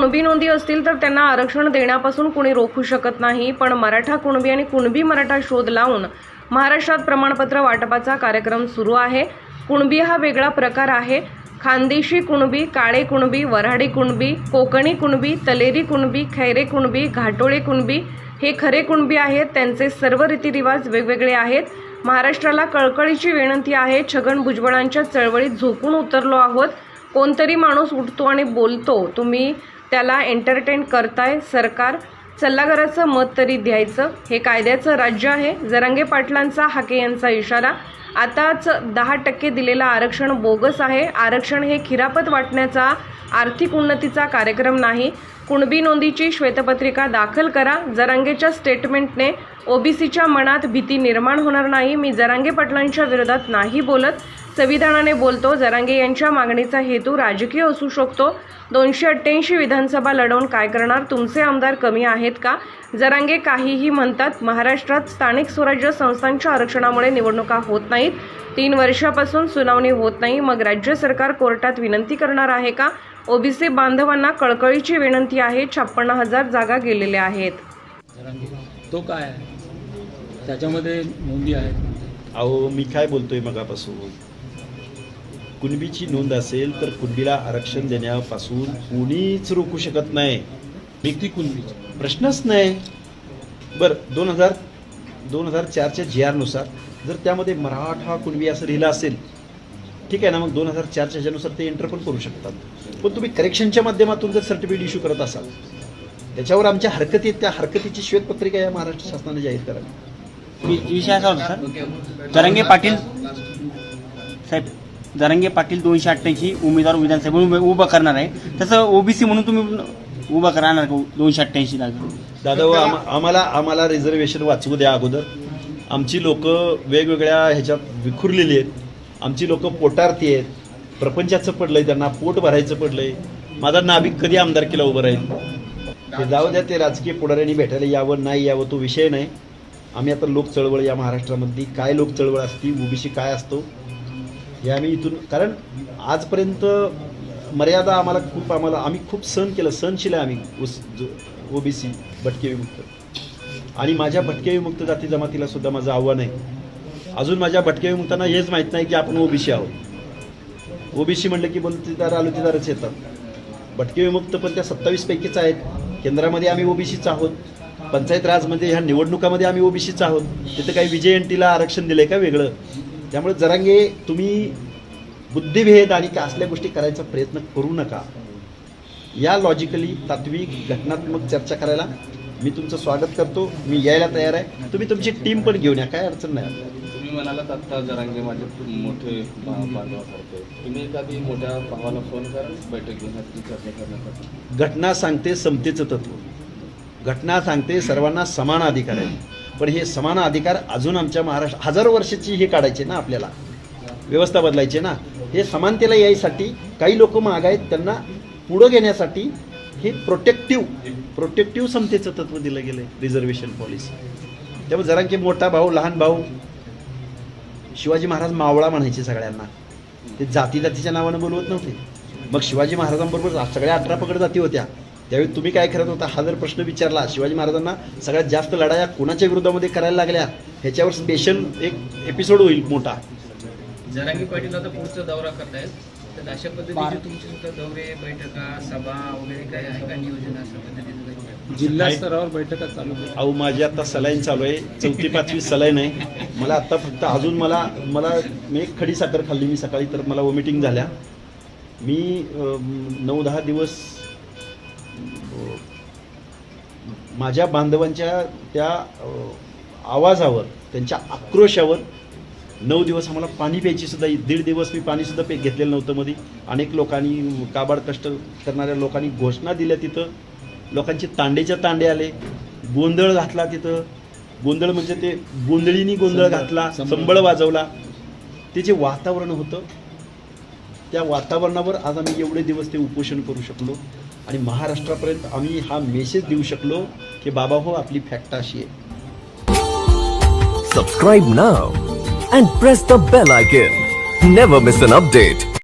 कुणबी नोंदी असतील तर त्यांना आरक्षण देण्यापासून कुणी रोखू शकत नाही. पण मराठा कुणबी आणि कुणबी मराठा शोध लावून महाराष्ट्रात प्रमाणपत्र वाटपाचा कार्यक्रम सुरू आहे. कुणबी हा वेगळा प्रकार आहे. खानदेशी कुणबी काळे कुणबी वऱ्हाडी कुणबी कोकणी कुणबी तलेरी कुणबी खैरे कुणबी घाटोळे कुणबी हे खरे कुणबी आहेत. त्यांचे सर्व रीतिरिवाज वेगवेगळे आहेत. महाराष्ट्राला कळकळीची विनंती आहे. छगन भुजबळांच्या चळवळीत झोपून उतरलो आहोत. कोणतरी माणूस उठतो आणि बोलतो तुम्ही त्याला एंटरटेन करताय सरकार. सल्लागाराचं मत तरी द्यायचं. हे कायद्याचं राज्य आहे. जरांगे पाटलांचा हाके यांचा इशारा. आताच दहा टक्के दिलेलं आरक्षण बोगस आहे. आरक्षण हे खिरापत वाटण्याचा आर्थिक उन्नतीचा कार्यक्रम नाही. कुणबी नोंदीची श्वेतपत्रिका दाखल करा. जरांगेच्या स्टेटमेंटने ओबीसीच्या मनात भीती निर्माण होणार नाही. मी जरांगे पाटलांच्या विरोधात नाही बोलत. संविधानाने बोलतो जरांगे यांच्या मागणीचा हेतू राजकीय असू शकतो. दोनशे अठ्ठ्याऐंशी विधानसभा लढवून काय करणार? तुमचे आमदार कमी आहेत का? जरांगे काहीही म्हणतात महाराष्ट्रात स्थानिक स्वराज्य संस्थांच्या आरक्षणामुळे निवडणुका होत नाहीत. तीन वर्षापासून सुनावणी होत नाही. मग राज्य सरकार कोर्टात विनंती करणार आहे का? ओबीसी बांधवांना कळकळीची विनंती आहे. छप्पन्न हजार जागा गेलेल्या आहेत. तो काय आहे? त्याच्यामध्ये नोंदी आहेत अहो मी काय बोलतोय मगापासून? कुणबीची नोंद असेल तर कुणबीला आरक्षण देण्यापासून कोणीच रोखू शकत नाही. व्यक्ती कुणबीची प्रश्नच नाही. बरं दोन हजार दोन हजार चारच्या जी आरनुसार जर त्यामध्ये मराठा कुणबी असं लिहिलं असेल ठीक आहे ना मग दोन हजार चारच्या ह्याच्यानुसार ते एंटर पण करू शकतात. पण तुम्ही करेक्शनच्या माध्यमातून जर सर्टिफिकेट इश्यू करत असाल त्याच्यावर आमच्या हरकती त्या हरकतीची श्वेतपत्रिका या महाराष्ट्र शासनाने जाहीर करावी. विषय असा होता सर. तरंगे पाटील साहेब जरंगे पाटील दोनशे अठ्ठ्याऐंशी उमेदवार विधानसभा उभं करणार आहे. तसं ओबीसी म्हणून तुम्ही उभं करणार का दोनशे अठ्ठ्याऐंशी जागा? दादा हो, आम्हाला आम्हाला रिझर्वेशन वाचवू द्या अगोदर. आमची लोक वेगवेगळ्या ह्याच्यात विखुरलेली आहेत. आमची लोक पोटारती आहेत. प्रपंचाचं पडलंय त्यांना पोट भरायचं पडलंय. माझा नाभिक कधी आमदारकीला उभं राहील? ते जाऊ द्या ते राजकीय पुढाऱ्यांनी भेटायला यावं नाही यावं तो विषय नाही. आम्ही आता लोक चळवळ या महाराष्ट्रामधली काय लोक चळवळ असती ओबीसी काय असतो हे आम्ही इथून कारण आजपर्यंत मर्यादा आम्हाला खूप आम्हाला आम्ही खूप सहन केलं. सहनशील आहे आम्ही ओबीसी भटके विमुक्त. आणि माझ्या भटके विमुक्त जाती जमातीला सुद्धा माझं आव्हान आहे. अजून माझ्या भटके विमुक्तांना हेच माहीत नाही की आपण ओबीसी आहोत. ओबीसी म्हणलं की बोलतीदार आलोतीदारच येतात. भटके विमुक्त पण त्या सत्तावीस पैकीच आहेत. केंद्रामध्ये आम्ही ओबीसीच आहोत. पंचायत राजमध्ये ह्या निवडणुकामध्ये आम्ही ओबीसीच आहोत. तिथं काही विजय एनटीला आरक्षण आहे का वेगळं? त्यामुळे जरांगे तुम्ही बुद्धिभेद आणि का असल्या गोष्टी करायचा प्रयत्न करू नका. या लॉजिकली तात्विक घटनात्मक चर्चा करायला मी तुमचं स्वागत करतो. मी यायला तयार आहे. तुम्ही तुमची टीम पण घेऊन या काय अडचण नाही. तुम्ही म्हणालात आत्ता जरांगे माझे खूप मोठे बांधवासारखे तुम्ही एखादी मोठ्या भावाला फोन करा बैठक घेण्यासाठी चर्चा करण्यासाठी. घटना सांगते समतेचं तत्व. घटना सांगते सर्वांना समान अधिकार आहे. पण हे समान अधिकार अजून आमच्या महाराष्ट्र हजारो वर्षाची हे काढायचे ना आपल्याला. व्यवस्था बदलायची ना. हे समानतेला यायसाठी काही लोक माग आहेत त्यांना पुढं घेण्यासाठी हे प्रोटेक्टिव्ह प्रोटेक्टिव्ह समतेचं तत्व दिलं गेलं आहे रिझर्वेशन पॉलिसी त्यामुळे जरा की मोठा भाऊ लहान भाऊ शिवाजी महाराज मावळा म्हणायचे सगळ्यांना. ते जाती जातीच्या नावानं बोलवत नव्हते. मग शिवाजी महाराजांबरोबर सगळ्या अठरा पकड जाती होत्या. त्यावेळी तुम्ही काय करत होता हा जर प्रश्न विचारला शिवाजी महाराजांना सगळ्यात जास्त लढाया कुणाच्या विरोधामध्ये करायला लागल्या ह्याच्यावर स्पेशल एक एपिसोड होईल मोठा. जरांगी पाटील आता पुढचा दौरा करतायत. तर अशा पद्धतीचे तुमचे सुद्धा दौरे बैठका सभा वगैरे काय आहे का नियोजन अशा पद्धतीचं काही? जिल्हा स्तरावर बैठका चालू. अहो माझी आता सलाईन चालू आहे. चौथी पाचवी सलाईन आहे. मला आता फक्त अजून मला मला मी एक खडी साखर खाल्ली मी सकाळी तर मला वॉमिटिंग झाल्या. मी नऊ दहा दिवस माझ्या बांधवांच्या त्या आवाजावर त्यांच्या आक्रोशावर नऊ दिवस आम्हाला पाणी प्यायची सुद्धा दीड दिवस मी पाणीसुद्धा पे घेतलेलं नव्हतं मध्ये अनेक लोकांनी काबाड कष्ट करणाऱ्या लोकांनी घोषणा दिल्या तिथं. लोकांचे तांडेच्या तांडे आले. गोंधळ घातला तिथं. गोंधळ म्हणजे ते गोंधळीनी गोंधळ घातला संबळ वाजवला. ते जे वातावरण होतं त्या वातावरणावर आज आम्ही एवढे दिवस ते उपोषण करू शकलो. आणि महाराष्ट्रापर्यंत आम्ही हा मेसेज देऊ शकलो की बाबा हो आपली फॅक्ट अशी आहे. सबस्क्राईब ना and press the bell icon never miss an update